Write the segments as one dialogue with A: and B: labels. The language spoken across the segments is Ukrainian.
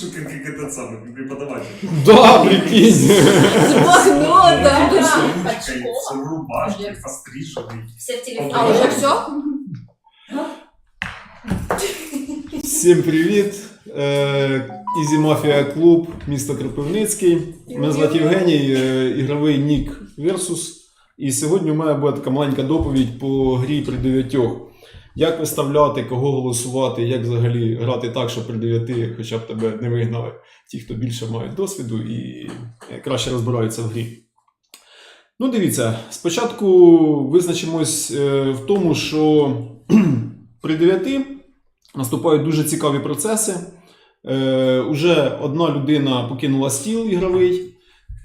A: штука, как этот самый преподаватель.
B: Да, прикинь.
C: З блокнотом.
A: С
C: да.
A: ручкой, с рубашкой, постриженный.
C: Все в телефоні.
A: А, уже
C: все?
B: Всім привіт. Е, Ізі Мафія Клуб, місто Кропивницький. Мене звати Євгеній, е, ігровий нік Versus. І сьогодні у мене буде така маленька доповідь по грі при дев'ятьох. Як виставляти, кого голосувати, як взагалі грати так, щоб при дев'яти хоча б тебе не вигнали ті, хто більше мають досвіду і е, краще розбираються в грі. Ну, дивіться, спочатку визначимось е, в тому, що при дев'яти наступають дуже цікаві процеси. Е, уже одна людина покинула стіл ігровий,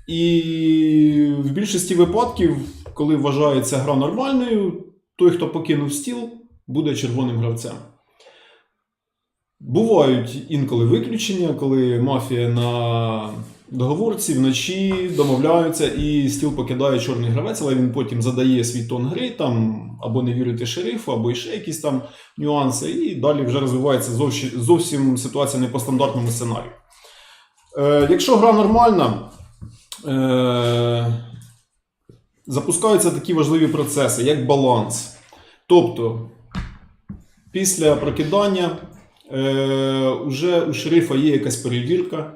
B: і в більшості випадків, коли вважається гра нормальною, той, хто покинув стіл, буде червоним гравцем. Бувають інколи виключення, коли мафія на договорці вночі домовляються і стіл покидає чорний гравець, але він потім задає свій тон гри, там або не вірити шерифу, або ще якісь там нюанси, і далі вже розвивається зовсім, ситуація не по стандартному сценарію. Е, якщо гра нормальна, е, запускаються такі важливі процеси, як баланс. Тобто, після прокидання е, вже у шерифа є якась перевірка.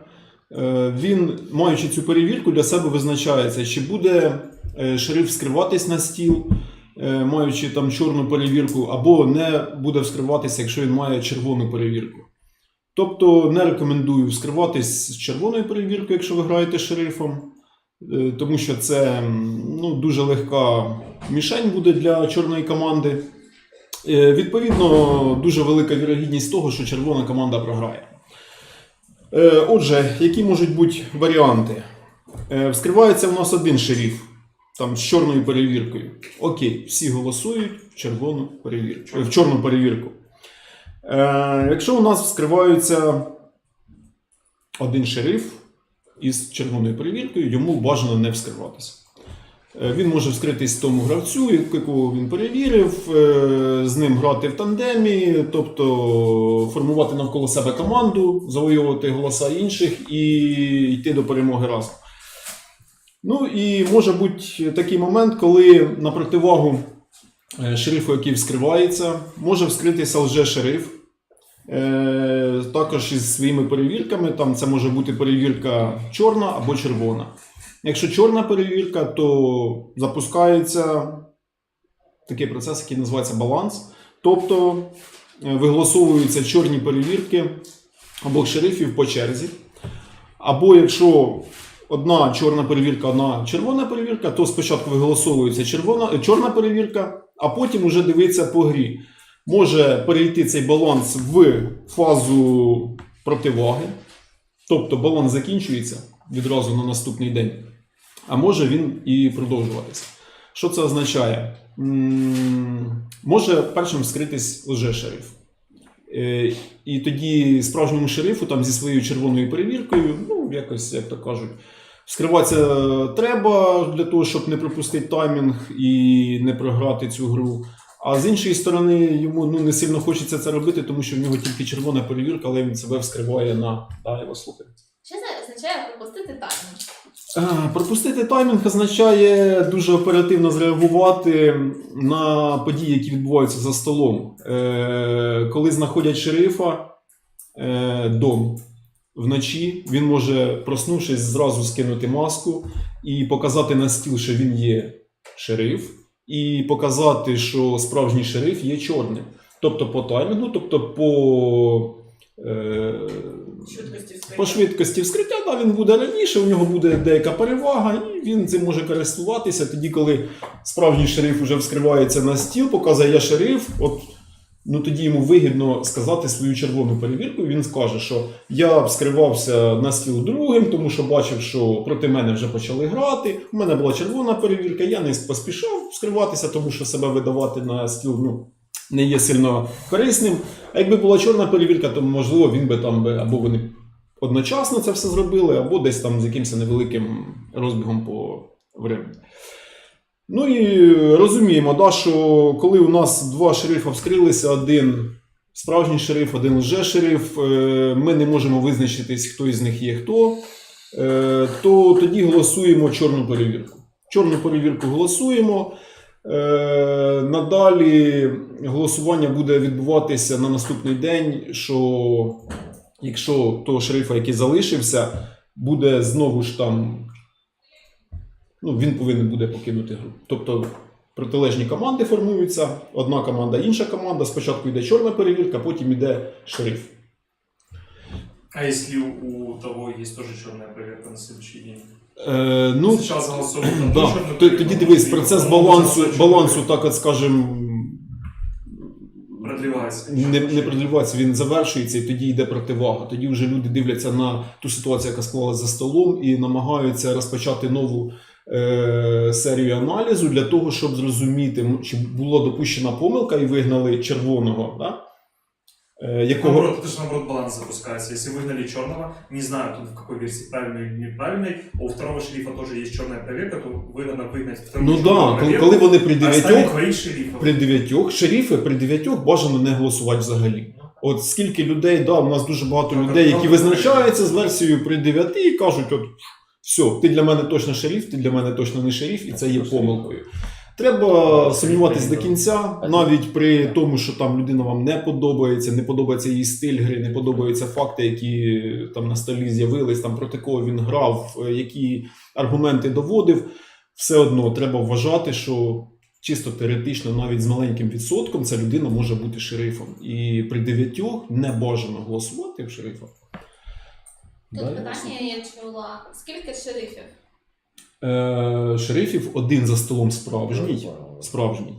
B: Е, він, маючи цю перевірку, для себе визначається, чи буде е, шериф вскриватись на стіл, е, маючи там чорну перевірку, або не буде вскриватися, якщо він має червону перевірку. Тобто не рекомендую вскриватись з червоною перевіркою, якщо ви граєте шерифом, е, тому що це ну, дуже легка мішень буде для чорної команди. Е, Відповідно, дуже велика вірогідність того, що червона команда програє. Е, Отже, які можуть бути варіанти? Е, Вскривається в нас один шериф там, з чорною перевіркою. Окей, всі голосують в червону перевірку, в чорну перевірку. Якщо у нас вскривається один шериф із червоною перевіркою, йому бажано не вскриватися. Е, Він може вскритись тому гравцю, якого він перевірив, е, з ним грати в тандемі, тобто формувати навколо себе команду, завоювати голоса інших і йти до перемоги разом. Ну і може бути такий момент, коли на противагу е, шерифу, який вскривається, може вскритися лже-шериф. Також із своїми перевірками. Там це може бути перевірка чорна або червона. Якщо чорна перевірка, то запускається такий процес, який називається баланс. Тобто е, виголосовуються чорні перевірки обох шерифів по черзі. Або якщо одна чорна перевірка, одна червона перевірка, то спочатку виголосовується червона, е, чорна перевірка, а потім уже дивиться по грі. Може перейти цей баланс в фазу противаги, тобто баланс закінчується відразу на наступний день, а може він і продовжуватися. Що це означає? Може першим вскритись лже-шериф. Е, І тоді справжньому шерифу там зі своєю червоною перевіркою, ну, якось, як то кажуть, вскриватися треба для того, щоб не пропустити таймінг і не програти цю гру. А з іншої сторони, йому ну, не сильно хочеться це робити, тому що в нього тільки червона перевірка, але він себе вскриває на. Да, я вас слухаю.
C: Що це означає пропустити таймінг?
B: А, Пропустити таймінг означає дуже оперативно зреагувати на події, які відбуваються за столом. Е, коли знаходять шерифа е, дом вночі, він може, проснувшись, зразу скинути маску і показати на стіл, що він є шериф, і показати, що справжній шериф є чорним. Тобто по таймінгу, тобто по. Е, по швидкості вскриття, да, він буде раніше, у нього буде деяка перевага, і він цим може користуватися. Тоді, коли справжній шериф вже вскривається на стіл, показує я шериф, от, ну тоді йому вигідно сказати свою червону перевірку. Він скаже, що я вскривався на стіл другим, тому що бачив, що проти мене вже почали грати. У мене була червона перевірка, я не поспішав вскриватися, тому що себе видавати на стіл. ну, не є сильно корисним. А якби була чорна перевірка, то можливо він би там би або вони одночасно це все зробили, або десь там з якимось невеликим розбігом по времени. Ну і розуміємо, да, що коли у нас два шерифа вскрилися, один справжній шериф, один лже-шериф, е, ми не можемо визначитись, хто із них є хто, е, то тоді голосуємо чорну перевірку. Чорну перевірку голосуємо. Е, Надалі голосування буде відбуватися на наступний день, що якщо того шерифа, який залишився, буде знову ж там. Ну, він повинен буде покинути гру. Тобто протилежні команди формуються, одна команда, інша команда. Спочатку йде чорна перевірка, потім йде шериф.
A: А если у того есть тоже черная проверка на следующий день?
B: Е, ну,
A: голосовали там
B: да.
A: черную
B: Т- Тоді дивись, процес балансу, балансу так от скажем,
A: продлевается.
B: не, не продлівається, він завершується, і тоді йде противага. Тоді вже люди дивляться на ту ситуацію, яка склалася за столом, і намагаються розпочати нову е, серію аналізу для того, щоб зрозуміти, м, чи була допущена помилка і вигнали червоного, да? е, якого
A: Наоборот, это же наоборот баланс запускается. Если выгнали черного, не знаю тут в какой версии правильной или неправильной, а у второго шерифа тоже есть черная проверка, то выгодно выгнать вторую
B: ну
A: черную
B: да, коли,
A: проверку,
B: коли вони при
A: а оставить
B: дев'ятьох,
A: двоих шерифов.
B: при дев'ятьох, шерифи при дев'ятьох бажано не голосувати взагалі. От скільки людей, да, у нас дуже багато
A: Ну,
B: людей,
A: так,
B: які
A: так.
B: визначаються з версією при 9 і кажуть: от все, ти для мене точно шериф, ти для мене точно не шериф, і це є помилкою. Треба сумніватись до кінця, навіть при тому, що там людина вам не подобається, не подобається її стиль гри, не подобаються факти, які там на столі з'явились, там проти кого він грав, е, які аргументи доводив. Все одно треба вважати, що чисто теоретично, навіть з маленьким відсотком, ця людина може бути шерифом. І при дев'ятьох не бажано голосувати в шерифа.
C: Тут
B: Далі.
C: питання я чула. Скільки шерифів?
B: Е, шерифів один за столом справжній. справжній.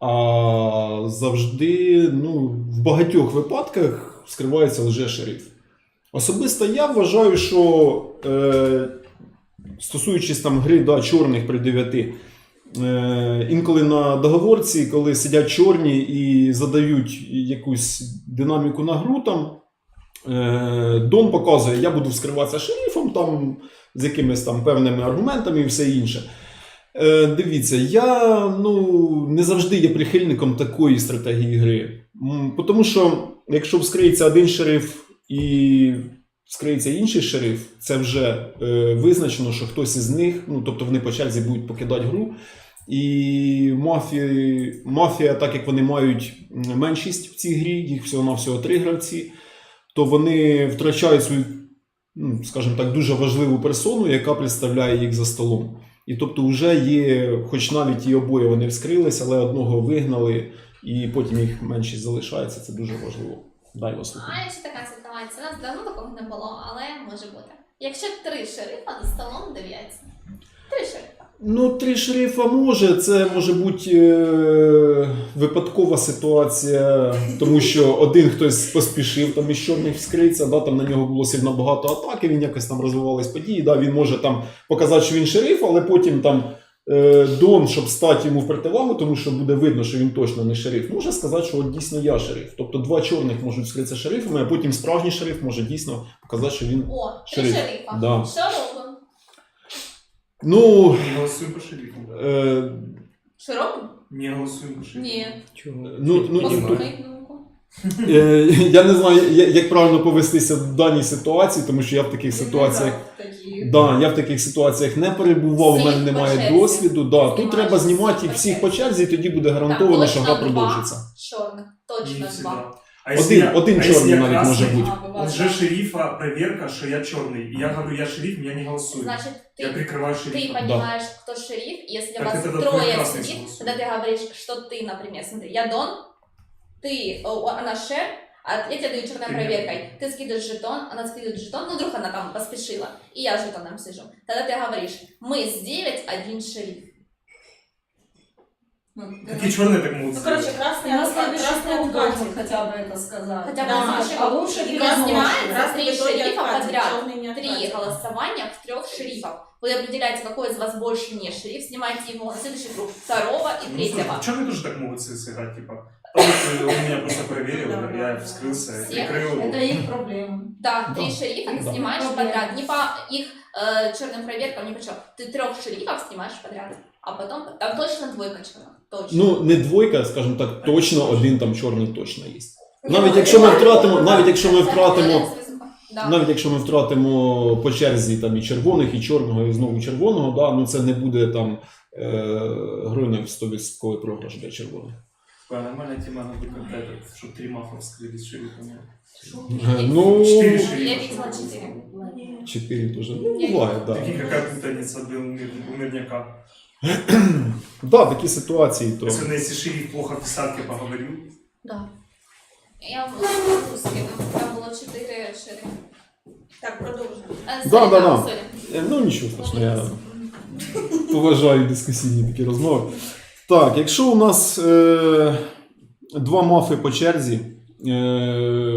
B: А завжди, ну, в багатьох випадках скривається лише шериф. Особисто я вважаю, що е, стосуючись там гри да, чорних при 9, е, інколи на договорці, коли сидять чорні і задають якусь динаміку на гру, там, е, Дон показує, я буду вскриватися шерифом там, з якимись там певними аргументами і все інше. Е, дивіться, я ну, не завжди є прихильником такої стратегії гри. Тому що якщо вскриється один шериф і вскриється інший шериф, це вже е, визначено, що хтось із них, ну тобто вони по черзі будуть покидати гру. І мафії, мафія, так як вони мають меншість в цій грі, їх всього-навсього три гравці, то вони втрачають свою, скажімо так, дуже важливу персону, яка представляє їх за столом. І тобто вже є, хоч навіть і обоє вони вскрились, але одного вигнали, і потім їх меншість залишається. Це дуже важливо. Дай вас.
C: А ще така ситуація. У нас давно такого не було, але може бути. Якщо три шерифа за столом дев'ять. Три шерифа.
B: Ну, три шерифа може. Це може бути е- випадкова ситуація, тому що один хтось поспішив там із чорних вскриться, да, там на нього було сильно багато атаки, він якось там розвивались події. Да, він може там показати, що він шериф, але потім там е- Дон, щоб стати йому в противагу, тому що буде видно, що він точно не шериф, може сказати, що от дійсно я шериф. Тобто два чорних можуть вскритися шерифами, а потім справжній шериф може дійсно показати, що він.
C: О, три шерифа.
B: Да. Ну.
A: Не голосуем по шерифу.
B: Е-
C: Що?
A: Не голосуем по шерифу.
C: Ні.
B: ну, ну, і
C: Послухай думку.
B: Е, Я не знаю, я- як правильно повестися в даній ситуації, тому що я в таких ситуаціях. Да, я в таких ситуаціях не перебував, у
C: Всіх
B: мене
C: по
B: немає
C: черзі.
B: досвіду. Да, тут
C: Знімаєш
B: треба знімати всіх по черзі, і тоді буде гарантовано,
C: Так,
B: що
C: точно
B: гра
C: два.
B: продовжиться.
C: Чорних.
A: Не
C: Точно два.
A: всегда. А
B: Один-
A: если я-
B: один
A: а если
B: черный
A: я
B: навіть може бути.
A: Лже шерифа проверка, что я черный. И я говорю, я шериф, меня не голосуют.
C: Значить,
A: Я
C: ти,
A: прикрываю
C: ты
A: шерифа.
C: понимаешь, кто шериф, если
A: Так
C: вас
A: это твой
C: трое
A: красный
C: сидит,
A: голос.
C: тогда ты говоришь, что ты, например, смотри, я Дон, ты, о, она шер, а я тебе даю черной
A: Ты мне-
C: проверкой. Ты скидываешь жетон, она скидывает жетон, ну вдруг она там поспешила, и я с жетоном сижу. Тогда ты говоришь, мы с 9 один шериф.
A: Какие черные так могут
D: Ну, короче, красный,
E: На
D: красный
E: следующий круг
D: откатчик
E: должен
D: хотя бы это сказать.
C: Хотя бы
D: Да,
C: знаешь,
D: а лучше
C: и
D: красный,
C: снимается
D: красный в итоге откатит,
C: подряд.
D: черный не
C: Три
D: откатит.
C: голосования в трех шерифов. Вы определяете, какой из вас больше не шериф, снимаете его на следующий круг второго и
A: Ну,
C: третьего.
A: слушай, черные тоже так могут с- сыграть, типа. потому что Он меня просто проверил,
D: Да,
A: я
D: да,
A: вскрылся,
C: Все.
A: прикрыл.
D: Это их проблема.
C: Да, три
B: Да.
C: шерифа ты
B: Да.
C: снимаешь
D: Проблема.
C: подряд. Не по их э, черным проверкам, ни по чему. Ты трех шерифов снимаешь подряд. А потом, там точно двойка черных. Точно.
B: Ну, не двойка, скажімо так, точно один там чорний точно є. Навіть якщо ми втратимо, навіть якщо ми втратимо,
C: Да.
B: навіть якщо ми втратимо по черзі там і червоних, і чорного, і знову червоного, да, ну це не буде там е, гройний 100% програш для червоних.
A: Такая нормальная тема, надо когда этот, чтобы три мафа вскрылись шерифами.
B: Е, Ну,
A: Четыре
C: Я
A: шерифа.
C: видела четыре.
B: чотири теж. Ну, буває, так.
A: Прикинь, какая путаница был у мир- у мирняка.
B: Да, такі ситуації, то.
A: Особенно если шериф плохо в писатке поговорил.
C: Да. Я вам фотку. Там було чотири шири.
D: Так, продовжуємо.
C: Е,
B: Да,
C: sorry,
B: да,
C: да.
B: Е, Ну нічого страшного, я поважаю дискусійні такі розмови. Так, якщо у нас е, два мафи по черзі е,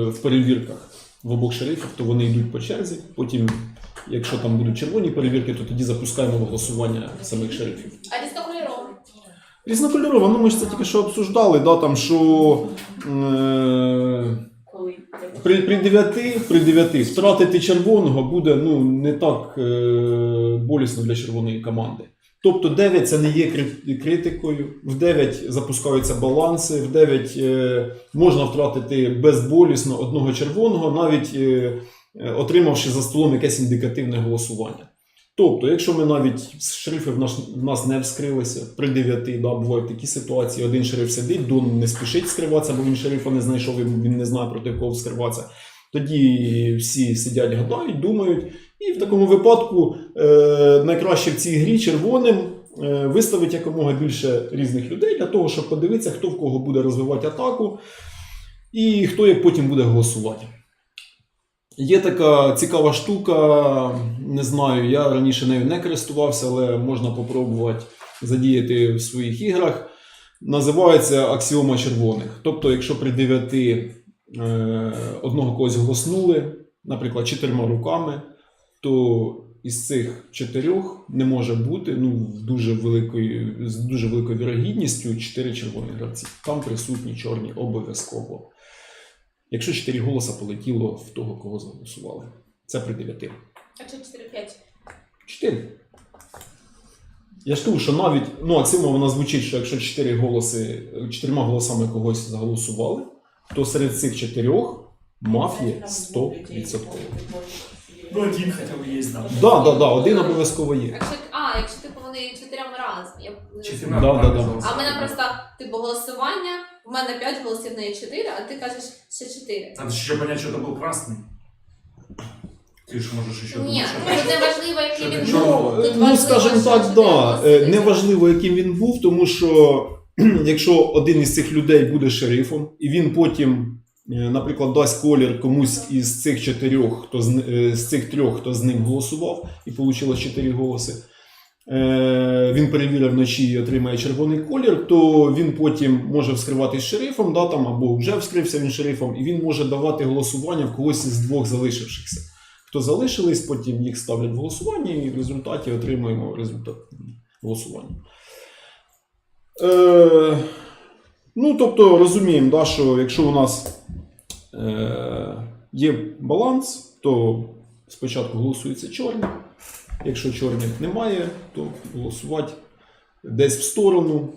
B: в перевірках в обох шерифах, то вони йдуть по черзі. Потім, якщо там будуть червоні перевірки, то тоді запускаємо голосування самих шерифів.
C: А різнокольоровий.
B: Різнокольорово, ну ми ж це тільки що обсуждали, да, там, що е, при, при 9, при 9 втратити червоного буде ну, не так е, болісно для червоної команди. Тобто 9 це не є критикою, в 9 запускаються баланси, в 9 е, можна втратити безболісно одного червоного, навіть е, отримавши за столом якесь індикативне голосування. Тобто, якщо ми навіть з шерифи в нас, в нас не вскрилися при 9, да, бувають такі ситуації, один шериф сидить, Дон не спішить скриватися, бо він шерифа не знайшов, і він не знає проти кого скриватися. Тоді всі сидять, гадають, думають. І в такому випадку е, найкраще в цій грі червоним е, виставити якомога більше різних людей для того, щоб подивитися, хто в кого буде розвивати атаку і хто як потім буде голосувати. Є така цікава штука, не знаю, я раніше нею не користувався, але можна попробувати задіяти в своїх іграх. Називається аксіома червоних. Тобто, якщо при 9 е, одного когось голоснули, наприклад, чотирма руками, то із цих чотирьох не може бути ну, дуже великою, з дуже великою вірогідністю чотири червоні гравці. Там присутні чорні обов'язково. Якщо чотири голоса полетіло в того, кого заголосували. Це при 9.
C: А чи 4-5?
B: 4. Я ж кажу, що навіть ну, аксіома вона звучить, що якщо 4 голоси, чотирма голосами когось заголосували, то серед цих чотирьох мафія 100%.
A: Ну, один хотя бы есть, да.
B: Да, да, да, один обов'язково є.
C: Якщо, а, якщо типу вони чотирьом разом. Я...
B: Да, да, да.
C: А в мене просто, типу, голосування, в мене 5 голосів, в неї 4, а ти кажеш ще 4.
A: Надо еще понять, что это был красный. Ты же можешь еще
C: Ні,
A: думать, что
C: тут не важливо, який
A: Що
C: він
A: ти
C: був.
A: чорного?
C: Тут
B: Ну,
C: важливо,
B: скажімо
C: що
B: так,
C: чотири
B: да.
C: голоси.
B: Е, Неважливо, яким він був, тому що якщо один із цих людей буде шерифом, і він потім, е, наприклад, дасть колір комусь із цих чотирьох, хто з, н- е, з цих трьох, хто з ним голосував, і вийшло чотири голоси. е, Він перевірив вночі і отримає червоний колір, то він потім може вскриватись шерифом, да, там, або вже вскрився він шерифом, і він може давати голосування в когось із двох залишившихся. Хто залишились, потім їх ставлять в голосування, і в результаті отримуємо результат голосування. Е, ну, тобто, розуміємо, да, що якщо у нас е, є баланс, то спочатку голосується чорні. Якщо чорних немає, то голосувати десь в сторону.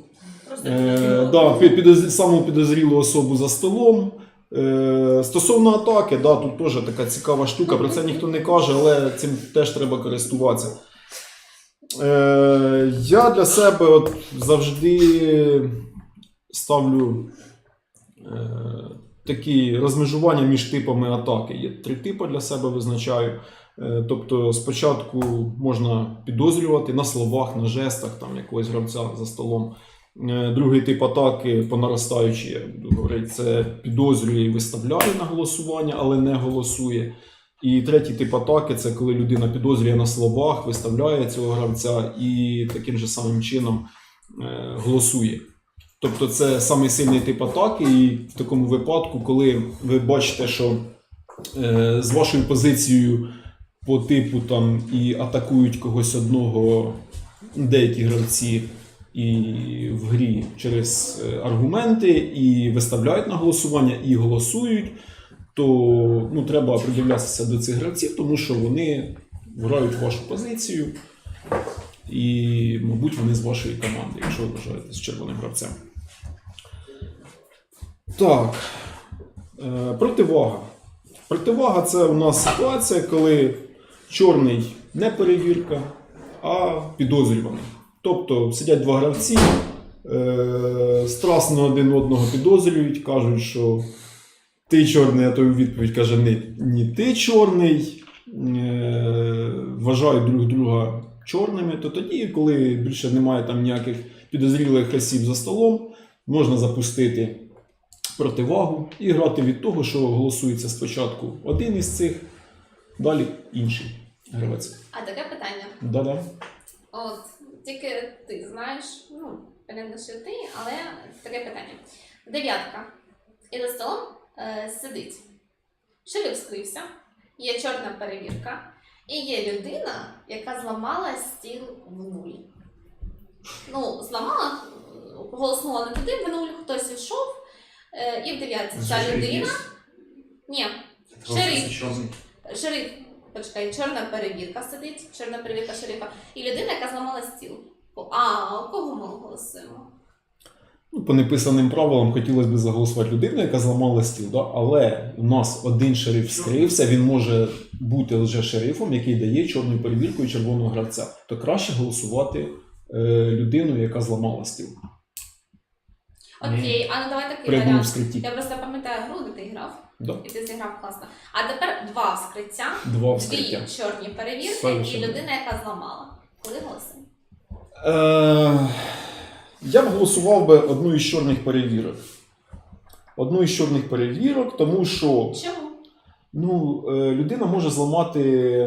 B: Е, да, під, саму підозрілу особу за столом. Е, стосовно атаки, да, тут теж така цікава штука, про це ніхто не каже, але цим теж треба користуватися. Е, я для себе от завжди ставлю е, такі розмежування між типами атаки. Є три типи для себе визначаю. Е, Тобто спочатку можна підозрювати на словах, на жестах там, якогось гравця за столом. Е, Другий тип атаки по наростаючій, я буду говорити, це підозрює і виставляє на голосування, але не голосує. І третій тип атаки це коли людина підозрює на словах, виставляє цього гравця і таким же самим чином е, голосує. Тобто це самий сильний тип атаки, і в такому випадку, коли ви бачите, що з вашою позицією по типу там і атакують когось одного деякі гравці і в грі через е, аргументи, і виставляють на голосування, і голосують, то ну, треба придивлятися до цих гравців, тому що вони грають вашу позицію, і, мабуть, вони з вашої команди, якщо ви вважаєте з червоним гравцем. Так. Е, Противага. Противага це у нас ситуація, коли чорний не перевірка, а підозрюваний. Тобто сидять два гравці, е, страстно один одного підозрюють, кажуть, що ти чорний, а той відповідь каже: ні, ні ти чорний, е, вважають друг друга чорними, то тоді, коли більше немає там ніяких підозрілих осіб за столом, можна запустити противагу і грати від того, що голосується спочатку один із цих, далі інший гравець.
C: А таке питання.
B: Да-да.
C: От тільки ти знаєш, ну, понятно, що ти, але таке питання. Дев'ятка. І за столом е, сидить. Шериф скрився, є чорна перевірка, і є людина, яка зламала стіл в нуль. Ну, зламала, голоснула не туди в нуль, хтось йшов, е, і в дев'ятці ця людина. Ні, Шериф. Шериф, почекай, чорна перевірка сидить, чорна перевірка шерифа, і людина, яка зламала стіл. А, кого ми голосуємо?
B: Ну, по неписаним правилам хотілося б заголосувати людину, яка зламала стіл, да? але у нас один шериф скрився, він може бути лише шерифом, який дає чорну перевірку і червоного гравця. То краще голосувати е, людину, яка зламала стіл
C: Окей, а ну давай такий
B: одному
C: варіант. Я просто пам'ятаю гру, де ти грав,
B: Да.
C: і ти зіграв класно. А тепер два вскриття,
B: Два
C: дві чорні перевірки
B: Совершенно.
C: і людина, яка зламала. Коли голосуємо?
B: Е, я б голосував би одну із чорних перевірок. Одну із чорних перевірок, тому що
C: Чому?
B: ну, е, людина може зламати,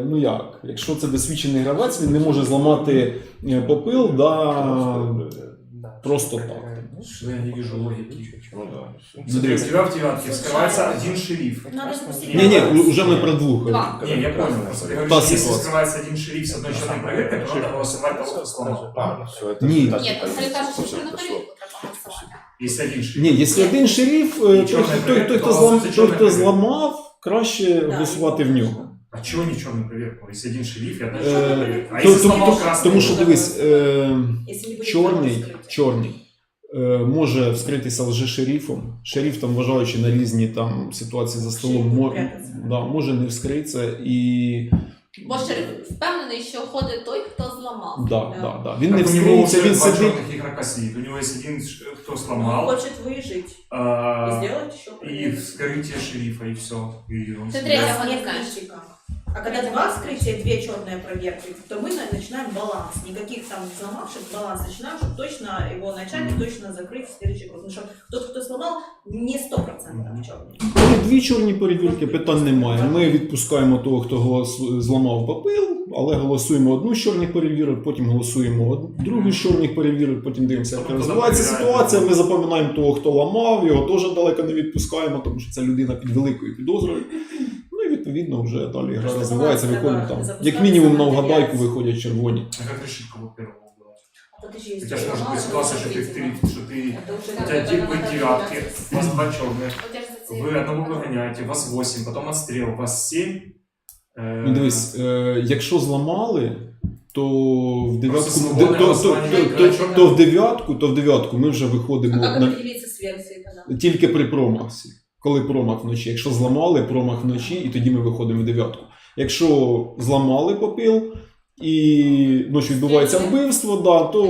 B: ну як, якщо це досвідчений гравець, він не може зламати е, попил, да, просто так.
A: Что я не вижу логики.
B: Ну,
A: Смотри, у тебя в девятке вскрывается один шериф.
D: Надо запустить.
B: Ні, ні, вже ми про двох.
C: Два.
A: Не, я понял. Просто я говорю,
B: Та
A: что если
B: ситуация.
A: скрывается один шериф с одной черной проверкой, то надо голосовать того, кто сломал.
B: Ні.
C: Ні, то Сергій каже, що чорну перевірку треба голосувати.
A: Если один шериф.
B: Ні, якщо один шериф, е, той,
A: Чорний
B: той, той, хто,
A: проєкт,
B: злам,
A: це
B: той,
A: чорний
B: хто
A: проєкт.
B: зламав, краще
D: Да.
B: голосувати в нього.
A: А чего не черную проверку? Если один шериф, я
B: Е,
A: даже... А
B: то-
A: если
B: то-
A: сломал
B: то-
A: красный?
B: Тому що дивись, е,
D: Если не будет
B: чорний,
D: вскрытия.
B: чорний е, може вскритися лже шерифом. Шериф, там, вважаючи на різні там ситуації за столом,
D: Шериф
B: мо-
D: прятаться.
B: да, може не вскритися і
C: Бо шериф впевнений, що ходить той, хто зламав.
B: да,
D: Да.
B: да, да. він не
A: Так у него
B: вскриється,
A: уже
B: він
A: два
B: сидить.
A: черных игрока сидит. У него есть один, ш- кто
D: Он
A: сломал,
D: хочет выжить и
A: а,
D: сделать еще
A: и вскрытие шерифа, и все. И он
C: Ты
A: себе-
C: третьего
D: У нас
C: не
D: нет
C: знаешь.
D: критика. А когда два вскрытия, две черные проверки, то мы на- начинаем баланс. Никаких там взломавших баланс начинаем, чтобы точно его начальник
A: Мгм.
D: точно закрыть в следующий круг. Потому что тот, кто сломал, не сто процентов
A: Мгм.
D: черный.
B: Коли дві чорні перевірки, питань немає. Ми відпускаємо того, хто голос... зламав попил, але голосуємо одну з чорних перевірок, потім голосуємо од- другу з чорних перевірок, потім дивимося, як
A: Тобто
B: розвивається
A: перевіряємо.
B: ситуація. Ми запам'ятаємо того, хто ламав, його теж далеко не відпускаємо, тому що це людина під великою підозрою. Ну і відповідно вже далі гра
D: Просто
B: розвивається,
D: баланс
B: виходить
D: треба
B: там.
D: запускати
B: Як мінімум на
D: саме
B: вгадайку
D: дев'ятці.
B: виходять червоні.
A: А как решить, кого первого убивать?
D: А тут еще есть
A: У тебя же может
D: баланс,
A: быть ситуация, что ты в три, что ты...
D: Это уже
A: У тебя тип вы девятки, у вас два черных,
C: От я ж за це і
A: вы
C: говорю.
A: одного выгоняете, вас восемь, потом отстрел, вас семь. Э,
B: Ну дивись, е, якщо зламали, то в дев'ятку
A: Просто
B: то,
A: свободне
B: то, то,
A: голосування
B: то,
A: відкриває
B: то,
A: чорне.
B: то в дев'ятку, то в дев'ятку ми вже
D: А
B: виходимо
D: как
B: на,
D: определиться с версией тогда?
B: Тільки при промахі. Коли промах вночі. Якщо зламали, промах вночі, і тоді ми виходимо в дев'ятку. Якщо зламали попил і ночі відбувається вбивство, да, то.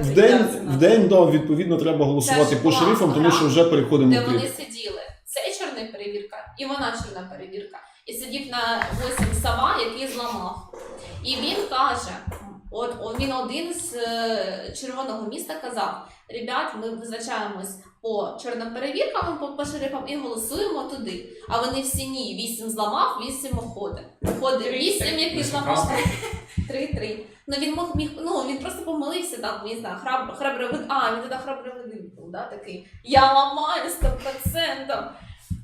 B: В день, в день да, відповідно треба голосувати по шерифам, тому що вже переходимо
C: де вони сиділи. Це чорна перевірка, і вона чорна перевірка. І сидів на 8 сова, який зламав. І він каже: от от він один з е, червоного міста казав: Ребят, ми визначаємось по чорним перевіркам, по, по шерифам і голосуємо туди. А вони всі ні, 8 зламав, 8 уходить. Виходить 8, який
A: Вісім
C: зламав. 3-3. Ну він мог міг, ну він просто помилився там, не знаю, храб, храбровий, а, він тоді храбровий був, да, такий. Я ламаю 100%.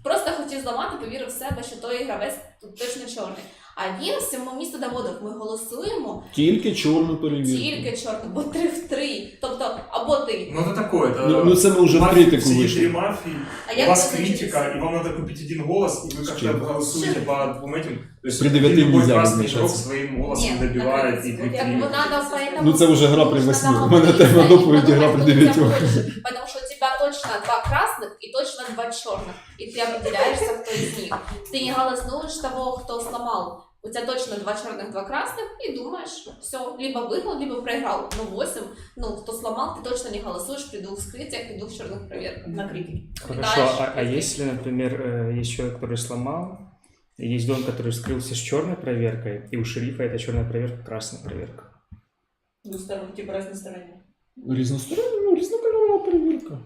C: Просто хотів зламати, повірив в себе, що той гравець тут точно чорний. А він всьому місту доводив, ми голосуємо
B: Тільки чорну перевірку.
C: тільки чорний, бо 3 в 3. Тобто, або ти.
A: Ну это такое, это...
B: Ну, ну це ми вже в
A: мафия,
B: критику
A: сидит
B: вийшли.
A: три мафии,
D: А
A: у
D: як
A: вас
D: це
A: критика,
D: визначиться?
A: и вам надо купить один голос, и вы
B: С
A: как-то
B: чем?
A: голосуете по двум этим. То есть
B: При девяти
A: любой
B: нельзя
A: красный
B: визначаться.
A: игрок своим голосом
C: Ні,
A: добивает и
C: наприклад,
A: 3
C: як вона до поэтому
B: Ну це вже гра при
C: нужно
B: восьмі. У
C: договориться
B: мене тема
C: и
B: доповіді гра
C: подумать,
B: при
C: кто у тебя
B: дев'ятьох.
C: больше. Потому что у тебя точно два красных красных и точно два черных. И ты определяешься, кто из них. Ты не голосуешь того, кто сломал. У тебя точно два черных, два красных, и думаешь, все, либо выиграл, либо проиграл. Ну, 8, ну, кто сломал, ты точно не голосуешь при двух вскрытиях и двух черных проверках.
D: На критике.
E: Хорошо,
C: Дальше.
E: а, а если, например, э, есть человек, который сломал, и есть дом, который вскрылся с черной проверкой, и у шерифа эта черная проверка, красная проверка.
D: Двусторонний, типа разносторонний.
B: Різностороння, ну, різнокольорова перевірка.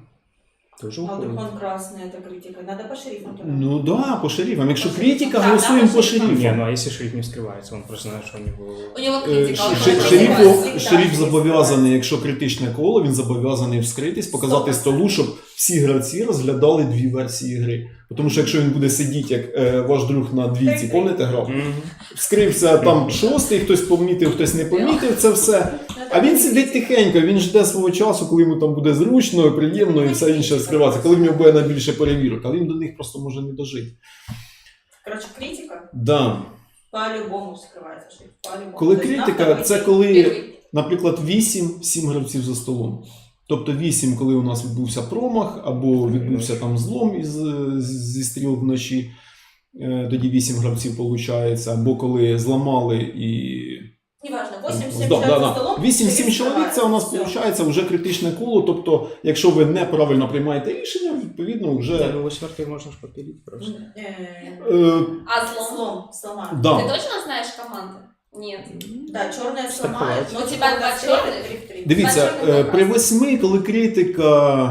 E: Тоже
D: А вдруг
E: уходит.
D: он красный, это критика. Надо по шерифам тогда.
B: Ну да, по шерифам. Якщо
D: По
B: критика,
D: шерифам.
B: голосуємо
D: Да,
B: по
D: по шерифам.
E: Не,
B: шерифам.
E: ну а если шериф не вскрывается, он просто знает, что у него...
C: У него
B: Е,
C: критика. он
B: ш-
C: может
B: ш- Шерифу,
C: проиграть.
B: шериф зобов'язаний, якщо критичне коло, він зобов'язаний вскритись, показати столу, щоб всі гравці розглядали дві версії гри. Тому що якщо він буде сидіти, як е, ваш друг на двійці, пам'ятаєте, грав,
E: Мгм.
B: вскрився там шостий, хтось помітив, хтось не помітив це все. А він сидить тихенько, він жде свого часу, коли йому там буде зручно, приємно і все інше скриватися, коли в нього буде найбільше перевірок, але він до них просто може не дожити.
D: Короче, критика
B: Да.
D: по-любому скрывается шериф. По-любому.
B: Коли
D: То есть нам
B: критика, це коли, наприклад, 8-7 гравців за столом. Тобто 8, коли у нас відбувся промах, або відбувся там злом із, з- зі стріл вночі, е, тоді 8 гравців виходить, або коли зламали і
D: Неважно, 8-7
B: Да,
D: человек
B: да,
D: за
B: да.
D: столом.
B: 8-7
D: шериф
B: чоловік це у нас
D: скрывается. Всё.
B: виходить вже критичне коло. Тобто, якщо ви неправильно приймаєте рішення, відповідно,
E: Да,
B: вже.
E: ну восьмеркой можно ж попилить просто.
D: Э,
B: Е,
C: А злом?
D: Слом, сломаю.
C: Ты
B: да.
C: точно знаешь команды? Нет.
D: Да, черная
E: Так
D: сломает.
E: хватит.
D: но
C: У
D: типа
C: тебя два
D: нас.
B: Дивіться, е, при восьми, коли критика.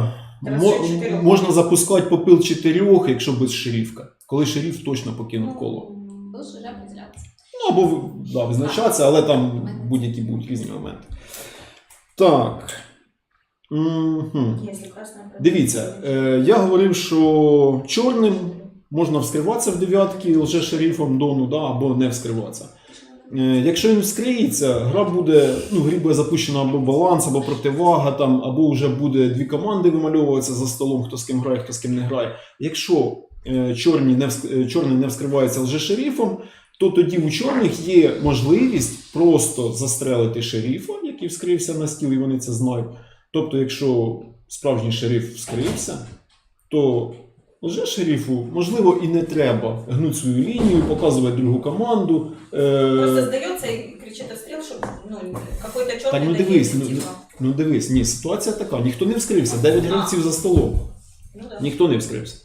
D: Раз
B: мо-
D: ще чотирьох.
B: можна запускати попил чотирьох, якщо без шерифка. Коли шериф точно покинув коло.
C: Лучше уже определяться.
B: Ну або да, визначатися, але там будь-які будуть різні моменти. Так.
D: Если красная.
B: Дивіться, е, я говорив, що чорним можна вскриватися в дев'ятки лже шерифом дону, да, або не вскриватися. Е, Якщо він вскриється, гра буде, ну, грі буде запущена або баланс, або противага, там, або вже буде дві команди вимальовуватися за столом, хто з ким грає, хто з ким не грає. Якщо е, чорні не вск- е, чорний не вскривається лже шерифом, то тоді у чорних є можливість просто застрелити шерифа, який вскрився на стіл, і вони це знають. Тобто, якщо справжній шериф вскрився, то вже шерифу, можливо, і не треба гнути свою лінію, показувати другу команду.
D: Просто
B: Е,
D: сдается и кричит отстрел, чтобы ну, какой-то черный
B: Так, ну дивись, ну,
D: типа.
B: ну дивись, ні, ситуація така: ніхто не вскрився, 9 гравців за столом.
D: Ну да.
B: Ніхто не вскрився.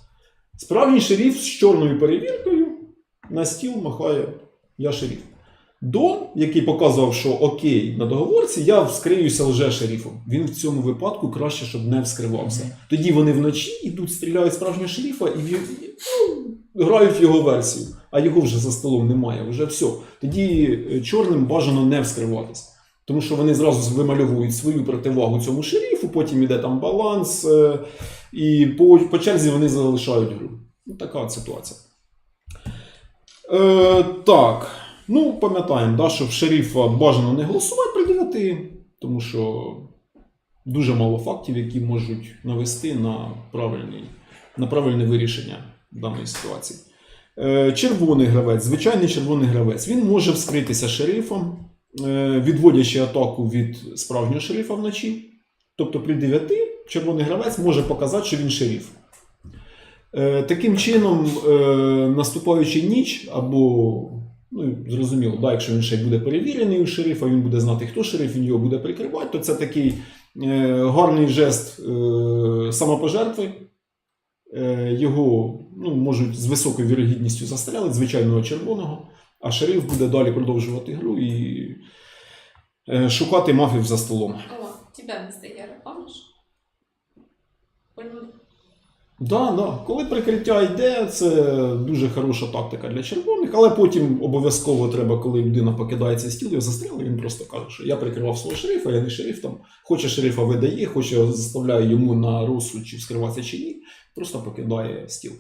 B: Справжній шериф з чорною перевіркою на стіл махає я шериф. Дон, який показував, що окей, на договорці, я вскриюся лже шерифом. Він в цьому випадку краще, щоб не вскривався. Тоді вони вночі йдуть, стріляють справжнього шерифа і ну, грають його версію, а його вже за столом немає. Вже все. Тоді е, чорним бажано не вскриватись. Тому що вони зразу вимальовують свою противагу цьому шерифу, потім іде там баланс, е, і по, по черзі вони залишають гру. Ну, така от ситуація. Е, так. Ну, пам'ятаємо, да, що в шерифа бажано не голосувати при 9, тому що дуже мало фактів, які можуть навести на, правильний, на правильне вирішення даної ситуації. Е, червоний гравець, звичайний червоний гравець, він може вскритися шерифом, е, відводячи атаку від справжнього шерифа вночі. Тобто при 9 червоний гравець може показати, що він шериф. Е, Таким чином, наступаючи ніч, або, ну, зрозуміло, да, якщо він ще буде перевірений у шерифа, він буде знати, хто шериф, він його буде прикривати, то це такий е, гарний жест е, самопожертви. Е, його ну, можуть з високою вірогідністю застрелити, звичайного червоного, а шериф буде далі продовжувати гру і е, шукати мафів за столом.
C: О, тебя вместо Геры, помнишь?
B: Да, да. Коли прикриття йде, це дуже хороша тактика для червоних, але потім обов'язково треба, коли людина покидає цей стіл, його застрелить, він просто каже, що я прикривав свого шерифа, я не шериф там. Хоче шерифа видає, хоче заставляє йому на розсуд, чи вскриватися чи ні, просто покидає стіл.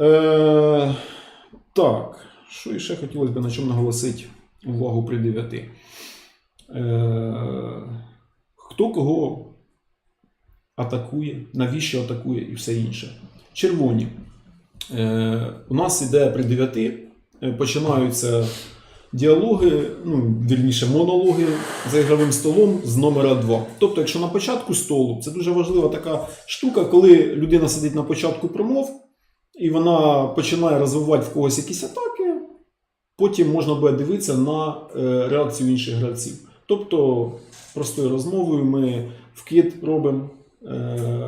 B: Е, так, що іще хотілося б на чому наголосити увагу при 9. Е, хто кого атакує, навіщо атакує і все інше. Червоні. Е, у нас іде при 9, е, починаються діалоги, ну, вірніше, монологи за ігровим столом з номера 2. Тобто, якщо на початку столу, це дуже важлива така штука, коли людина сидить на початку промов, і вона починає розвивати в когось якісь атаки, потім можна буде дивитися на е, реакцію інших гравців. Тобто, простою розмовою ми вкид робимо,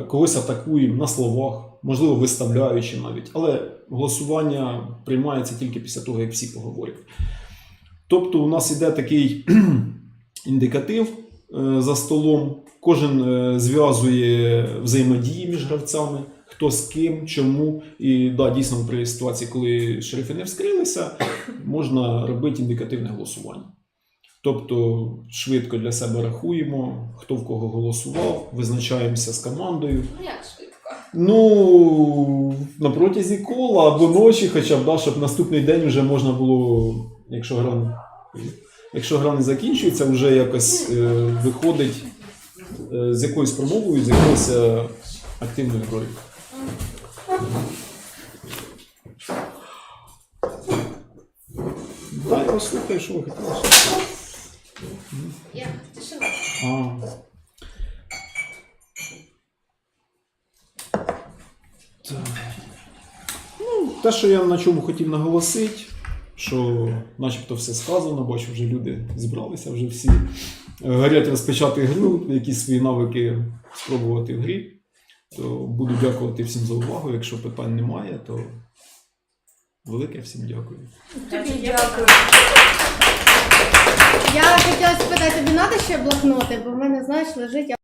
B: когось атакуємо на словах, можливо, виставляючи навіть, але голосування приймається тільки після того, як всі поговорять. Тобто, у нас іде такий індикатив е, за столом, кожен е, зв'язує взаємодії між гравцями, хто з ким, чому. І да, дійсно, при ситуації, коли шерифи не вскрилися, можна робити індикативне голосування. Тобто швидко для себе рахуємо, хто в кого голосував, визначаємося з командою.
C: Ну як швидко.
B: Ну, на протязі кола або ночі, хоча б да, щоб наступний день вже можна було, якщо гра, якщо гра не закінчується, вже якось е, виходить е, з якоюсь промовою, з якоюсь е, активною грою. Да, я вас слухаю, що ви хотіли.
C: Я тишина.
B: А. Так. Ну, те, що я на чому хотів наголосити, що начебто все сказано, бачу, вже люди зібралися, вже всі е, горять розпочати гру, якісь свої навики спробувати в грі. То буду дякувати всім за увагу. Якщо питань немає, то велике всім дякую.
D: Тобі дякую.
F: Я хотіла спитати, тобі треба ще блокноти, бо в мене, знаєш, лежить,